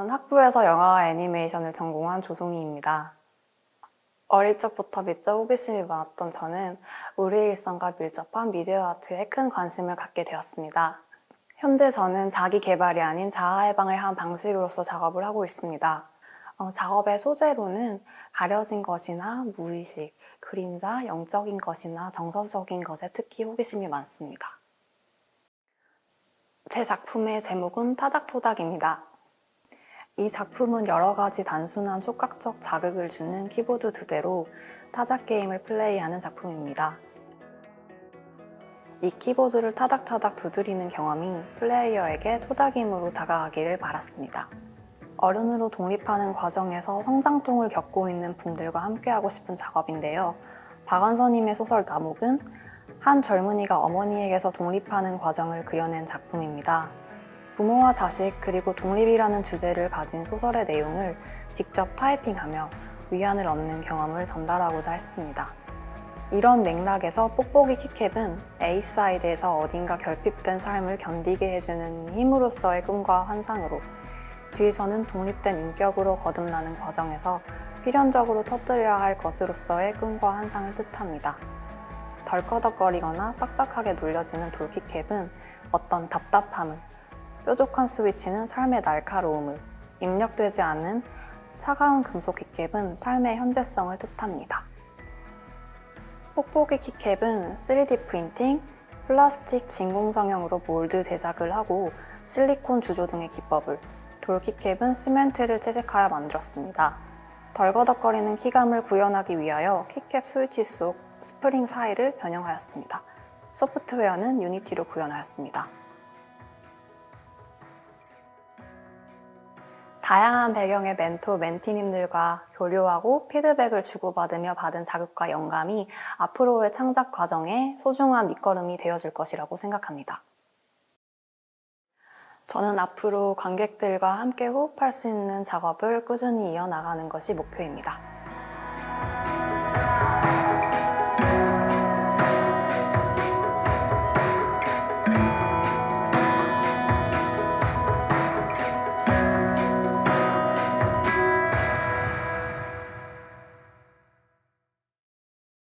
저는 학부에서 영화와 애니메이션을 전공한 조송이입니다. 어릴 적부터 미적 호기심이 많았던 저는 우리의 일상과 밀접한 미디어 아트에 큰 관심을 갖게 되었습니다. 현재 저는 자기 개발이 아닌 자아 해방을 한 방식으로서 작업을 하고 있습니다. 어, 작업의 소재로는 가려진 것이나 무의식, 그림자, 영적인 것이나 정서적인 것에 특히 호기심이 많습니다. 제 작품의 제목은 타닥토닥입니다. 이 작품은 여러 가지 단순한 촉각적 자극을 주는 키보드 두 대로 타작 게임을 플레이하는 작품입니다. 이 키보드를 타닥타닥 두드리는 경험이 플레이어에게 토닥임으로 다가가기를 바랐습니다. 어른으로 독립하는 과정에서 성장통을 겪고 있는 분들과 함께하고 싶은 작업인데요. 박완서님의 소설 나목은 한 젊은이가 어머니에게서 독립하는 과정을 그려낸 작품입니다. 부모와 자식 그리고 독립이라는 주제를 가진 소설의 내용을 직접 타이핑하며 위안을 얻는 경험을 전달하고자 했습니다. 이런 맥락에서 뽁뽁이 키캡은 A사이드에서 어딘가 결핍된 삶을 견디게 해주는 힘으로서의 꿈과 환상으로 뒤에서는 독립된 인격으로 거듭나는 과정에서 필연적으로 터뜨려야 할 것으로서의 꿈과 환상을 뜻합니다. 덜커덕거리거나 빡빡하게 눌려지는 돌키캡은 어떤 답답함을, 뾰족한 스위치는 삶의 날카로움을, 입력되지 않는 차가운 금속 키캡은 삶의 현재성을 뜻합니다. 뽁뽁이 키캡은 3D 프린팅, 플라스틱 진공 성형으로 몰드 제작을 하고 실리콘 주조 등의 기법을, 돌키캡은 시멘트를 채색하여 만들었습니다. 덜거덕거리는 키감을 구현하기 위하여 키캡 스위치 속 스프링 사이를 변형하였습니다. 소프트웨어는 유니티로 구현하였습니다. 다양한 배경의 멘토, 멘티님들과 교류하고 피드백을 주고받으며 받은 자극과 영감이 앞으로의 창작 과정에 소중한 밑거름이 되어줄 것이라고 생각합니다. 저는 앞으로 관객들과 함께 호흡할 수 있는 작업을 꾸준히 이어나가는 것이 목표입니다.